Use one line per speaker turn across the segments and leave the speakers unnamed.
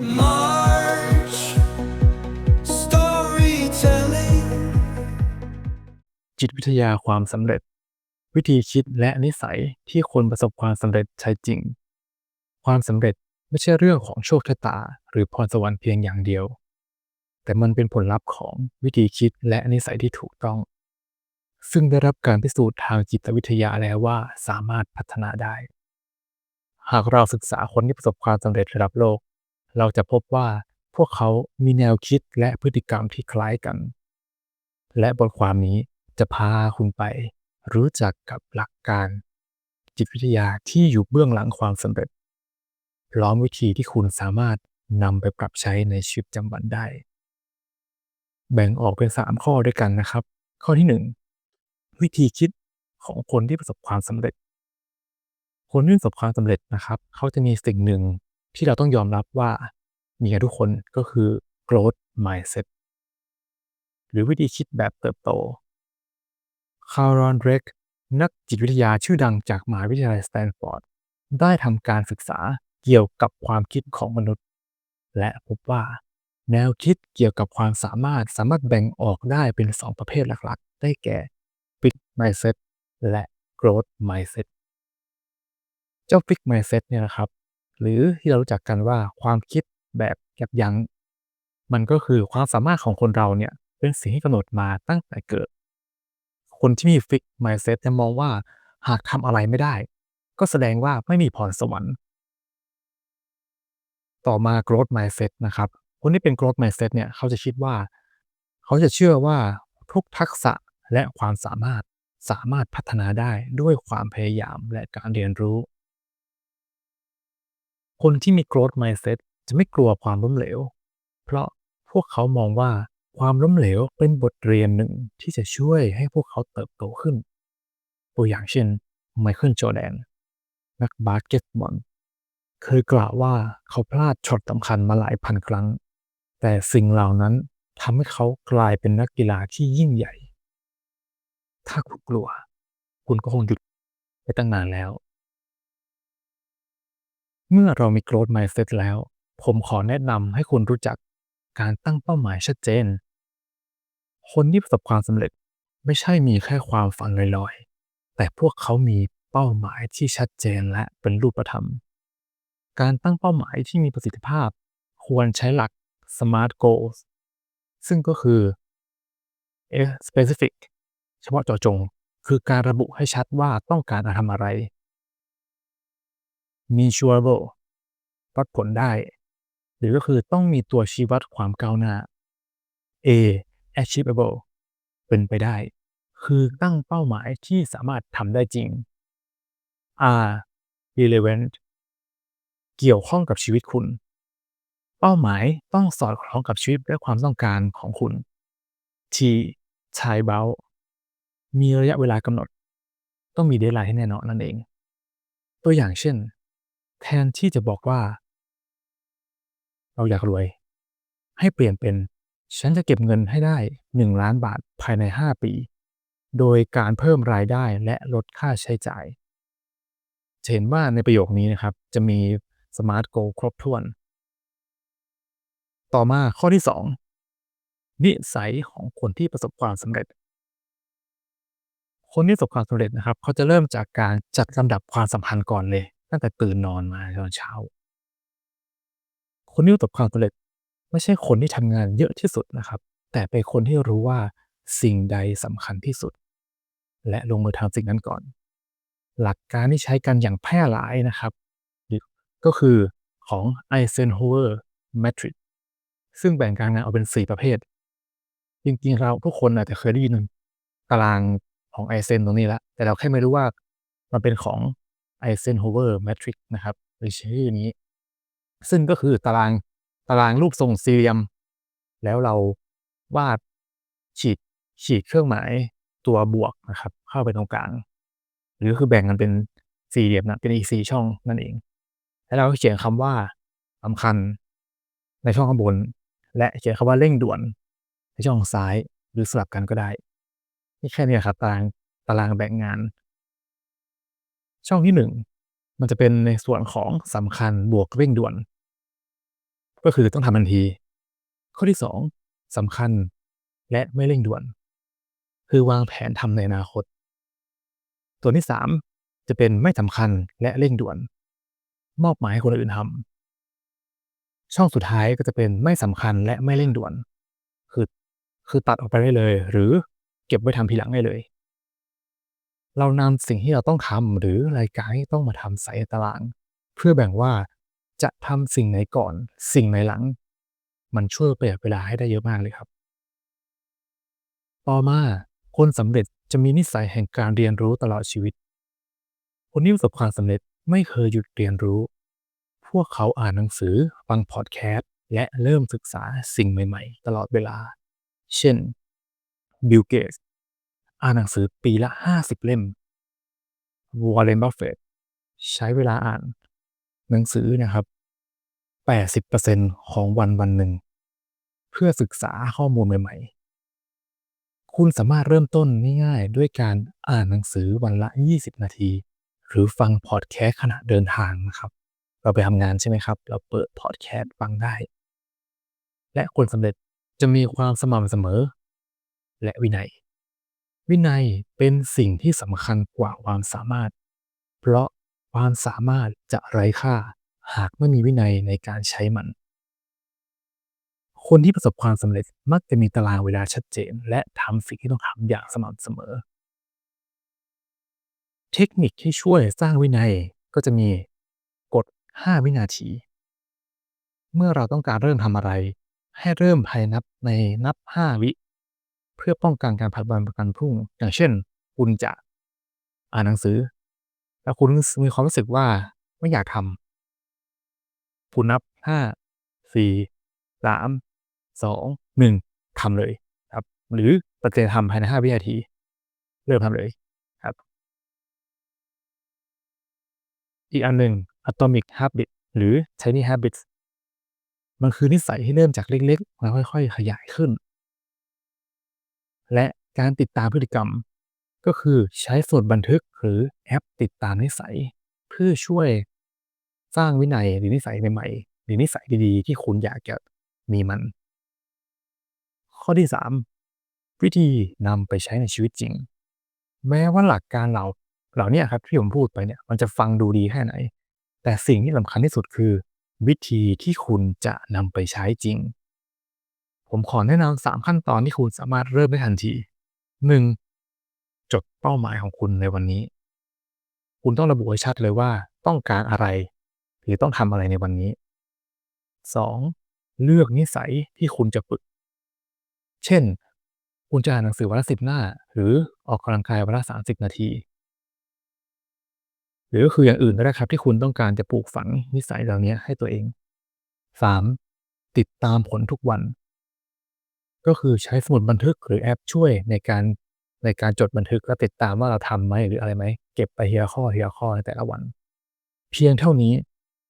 March storytelling.
จิตวิทยาความสำเร็จ วิธีคิดและนิสัยที่คนประสบความสำเร็จใช้จริง ความสำเร็จไม่ใช่เรื่องของโชคชะตา หรือพรสวรรค์เพียงอย่างเดียว แต่มันเป็นผลลัพธ์ของวิธีคิดและนิสัยที่ถูกต้อง ซึ่งได้รับการพิสูจน์ทางจิตวิทยาแล้วว่าสามารถพัฒนาได้ หากเราศึกษาคนที่ประสบความสำเร็จระดับโลก เราจะพบว่าพวกเขามีแนวคิดและพฤติกรรมที่คล้ายกัน และบทความนี้จะพาคุณไป รู้จักกับหลักการ จิตวิทยาที่อยู่เบื้องหลังความสำเร็จ พร้อมวิธีที่คุณสามารถนำไปปรับใช้ในชีวิตประจำวันได้ แบ่งออกเป็น 3 ข้อด้วยกันนะครับ ข้อที่ 1 วิธีคิดของคนที่ประสบความสำเร็จ คนที่ประสบความสำเร็จนะครับ เขาจะมีสิ่งหนึ่ง ที่เราต้องยอมรับว่ามีกันทุกคนก็คือ growth mindset หรือวิธีคิดแบบเติบโต คารอนเดรกนักจิตวิทยาชื่อดังจากมหาวิทยาลัยสแตนฟอร์ด ได้ทำการศึกษาเกี่ยวกับความคิดของมนุษย์ และพบว่า แนวคิดเกี่ยวกับความสามารถสามารถแบ่งออกได้เป็น 2 ประเภทหลักๆ ได้แก่ fixed mindset และ growth mindset เจ้า fixed mindset เนี่ยนะครับ หรือที่เรารู้จักกันว่าความคิดแบบยับยั้ง มันก็คือความสามารถของคนเราเนี่ยเป็นสิ่งที่กำหนดมาตั้งแต่เกิด คนที่มี fixed mindset จะมองว่าหากทำอะไรไม่ได้ ก็แสดงว่าไม่มีพรสวรรค์ ต่อมา growth mindset นะครับ คนที่เป็น growth mindset เนี่ยเขาจะคิดว่า เขาจะเชื่อว่าทุกทักษะและความสามารถสามารถพัฒนาได้ด้วยความพยายามและการเรียนรู้ คนที่มี growth mindset จะไม่กลัวความล้มเหลว เพราะพวกเขามองว่าความล้มเหลวเป็นบทเรียนหนึ่งที่จะช่วยให้พวกเขาเติบโตขึ้น ตัวอย่างเช่นไมเคิลจอแดนนักบาสเกตบอลเคยกล่าวว่าเขาพลาดช็อตสำคัญมาหลายพันครั้ง แต่สิ่งเหล่านั้นทำให้เขากลายเป็นนักกีฬาที่ยิ่งใหญ่ ถ้าคุณกลัว คุณก็คงหยุดไปตั้งนานแล้ว เมื่อเรามี growth mindset แล้ว ผมขอแนะนำให้คุณรู้จักการตั้งเป้าหมายชัดเจน คนที่ประสบความสำเร็จไม่ใช่มีแค่ความฝันลอยๆ แต่พวกเขามีเป้าหมายที่ชัดเจนและเป็นรูปธรรม การตั้งเป้าหมายที่มีประสิทธิภาพ ควรใช้หลัก SMART goals ซึ่งก็คือ A specific เฉพาะเจาะจง คือการระบุให้ชัดว่าต้องการจะทำอะไร measurable วัดผลได้ หรือก็คือต้องมีตัวชี้วัดความก้าวหน้า A achievable เป็นไปได้ คือตั้งเป้าหมายที่สามารถทำได้จริง R relevant เกี่ยวข้องกับชีวิตคุณ เป้าหมายต้องสอดคล้องกับชีวิตและความต้องการของคุณ T time bound มีระยะเวลากำหนด ต้องมีเดทไลน์ให้แน่นอนนั่นเอง ตัวอย่างเช่น แทนที่จะบอกว่า เราอยากรวย ให้เปลี่ยนเป็น ฉันจะเก็บเงินให้ได้ 1 ล้านบาทภายใน 5 ปี โดยการเพิ่มรายได้และลดค่าใช้จ่ายเห็นว่าในประโยคนี้นะครับ จะมี Smart Goal ครบถ้วน ต่อมาข้อที่ 2 นิสัยของคนที่ประสบความสำเร็จ คนที่ประสบความสำเร็จนะครับ เขาจะเริ่มจากการจัดลำดับความสำคัญก่อนเลย ตั้งแต่ตื่นนอนมาตอนเช้า คนที่ประสบความสำเร็จไม่ใช่คนที่ทำงานเยอะที่สุดนะครับ แต่เป็นคนที่รู้ว่าสิ่งใดสำคัญที่สุด และลงมือทำสิ่งนั้นก่อน หลักการที่ใช้กันอย่างแพร่หลายนะครับ ก็คือของ Eisenhower Matrix ซึ่งแบ่งการงานออกเป็น 4 ประเภท จริงๆเราทุกคนอาจจะเคยได้ยินตารางของไอเซนตรงนี้แล้วแต่เราแค่ไม่รู้ว่ามันเป็นของ Eisenhower Matrix นะครับหรือชื่อนี้ ซึ่งก็คือตารางตารางรูปทรงสี่เหลี่ยม แล้วเราวาดฉีดฉีดเครื่องหมายตัวบวกนะครับ เข้าไปตรงกลาง หรือคือแบ่งกันเป็นสี่เหลี่ยมนะเป็นอีกสี่ช่องนั่นเอง แล้วเราก็เขียนคำว่าสำคัญในช่องข้างบน และเขียนคำว่าเร่งด่วน ในช่องซ้ายหรือสลับกันก็ได้ นี่แค่นี้ครับตารางตารางแบ่งงาน ช่องที่หนึ่งมันจะเป็นในส่วนของสำคัญบวกเร่งด่วน ก็คือต้องทำทันที ข้อที่ 2สำคัญและไม่เร่งด่วน คือวางแผนทำในอนาคตตัวที่ 3 จะเป็นไม่สำคัญและเร่งด่วน มอบหมายให้คนอื่นทำช่องสุดท้ายก็จะเป็นไม่สำคัญและไม่เร่งด่วน คือคือตัดออกไปได้เลย หรือเก็บไว้ทำทีหลังได้เลย เรานำสิ่งที่เราต้องทำหรือรายการที่ต้องมาทำใส่ตาราง เพื่อแบ่งว่าจะทำสิ่งไหนก่อน สิ่งไหนหลัง มันช่วยประหยัดเวลาให้ได้เยอะมากเลยครับ ต่อมาคนสำเร็จจะมีนิสัยแห่งการเรียนรู้ตลอดชีวิต คนที่ประสบความสำเร็จไม่เคยหยุดเรียนรู้ พวกเขาอ่านหนังสือ ฟังพอดแคสต์ และเริ่มศึกษาสิ่งใหม่ ๆ ตลอดเวลา เช่นบิลเกตส อ่านหนังสือปีละ 50 เล่มวอร์เรนบัฟเฟตใช้เวลาอ่าน หนังสือนะครับ 80%ของวันวันหนึ่ง เพื่อศึกษาข้อมูลใหม่ ๆ คุณสามารถเริ่มต้นง่ายๆ ด้วยการอ่านหนังสือวันละ 20 นาที หรือฟังพอดแคสต์ขณะเดินทางนะครับ เราไปทำงานใช่ไหมครับ เราเปิดพอดแคสต์ฟังได้ และคนสำเร็จจะมีความสม่ำเสมอ และวินัย วินัยเป็นสิ่งที่สำคัญกว่าความสามารถ เพราะความสามารถจะไร้ค่าหากไม่มีวินัยในการใช้มัน คนที่ประสบความสำเร็จมักจะมีตารางเวลาชัดเจน และทำสิ่งที่ต้องทำอย่างสม่ำเสมอ เทคนิคที่ช่วยสร้างวินัยก็จะมีกฎ 5 วินาที เมื่อเราต้องการเริ่มทำอะไร ให้เริ่มภายนับในนับ 5 วิ พื่อป้องกันการผัดวันประกันพรุ่ง อย่างเช่น คุณจะอ่านหนังสือ แล้วคุณมีความรู้สึกว่าไม่อยากทำคุณนับ5 4 3 2 1ทำเลยครับ หรือตัดสินใจทำภายใน5วินาที เริ่มทำเลยครับ อีกอันหนึ่ง Atomic Habit หรือ Tiny Habits มันคือนิสัยที่เริ่มจากเล็กๆแล้วค่อย ๆ ขยายขึ้น และการติดตามพฤติกรรม ก็คือใช้สมุดบันทึกหรือแอปติดตามนิสัย เพื่อช่วยสร้างวินัยหรือนิสัยใหม่ๆหรือนิสัยดีๆ ที่คุณอยากจะมีมัน ข้อที่ 3 วิธีนำไปใช้ในชีวิตจริง แม้ว่าหลักการเหล่าเหล่านี้ครับที่ผมพูดไปเนี่ยมันจะฟังดูดีแค่ไหน แต่สิ่งที่สำคัญที่สุดคือ วิธีที่คุณจะนำไปใช้จริง ผมขอแนะนำสามขั้นตอนที่คุณสามารถเริ่มได้ทันที 1. จดเป้าหมายของคุณในวันนี้ คุณต้องระบุให้ชัดเลยว่าต้องการอะไร หรือต้องทำอะไรในวันนี้ 2. เลือกนิสัยที่คุณจะฝึก เช่น คุณจะอ่านหนังสือวันละสิบหน้า หรือออกกำลังกายวันละสามสิบนาที หรือก็คืออย่างอื่นก็ได้ครับที่คุณต้องการจะปลูกฝังนิสัยเหล่านี้ให้ตัวเอง 3. ติดตามผลทุกวัน ก็คือใช้สมุดบันทึกหรือแอปช่วยในการ ในการจดบันทึกและติดตามว่าเราทำไหมหรืออะไรไหม เก็บไปทีละข้อทีละข้อในแต่ละวัน เพียงเท่านี้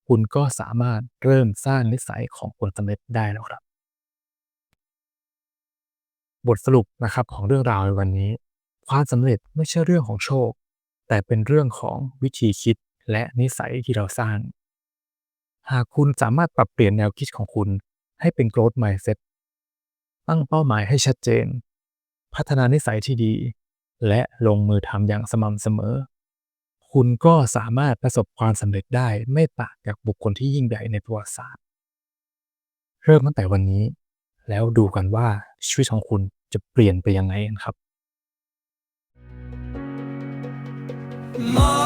คุณก็สามารถเริ่มสร้างนิสัยของคนสำเร็จได้แล้วครับ บทสรุปนะครับของเรื่องราวในวันนี้ ความสำเร็จไม่ใช่เรื่องของโชค แต่เป็นเรื่องของวิธีคิดและนิสัยที่เราสร้าง หากคุณสามารถปรับเปลี่ยนแนวคิดของคุณให้เป็น growth mindset ตั้งเป้าหมายให้ชัดเจน พัฒนานิสัยที่ดี และลงมือทำอย่างสม่ำเสมอ คุณก็สามารถประสบความสำเร็จได้ไม่ต่างจากบุคคลที่ยิ่งใหญ่ในประวัติศาสตร์ เริ่มตั้งแต่วันนี้ แล้วดูกันว่าชีวิตของคุณจะเปลี่ยนไปยังไงครับ
มอ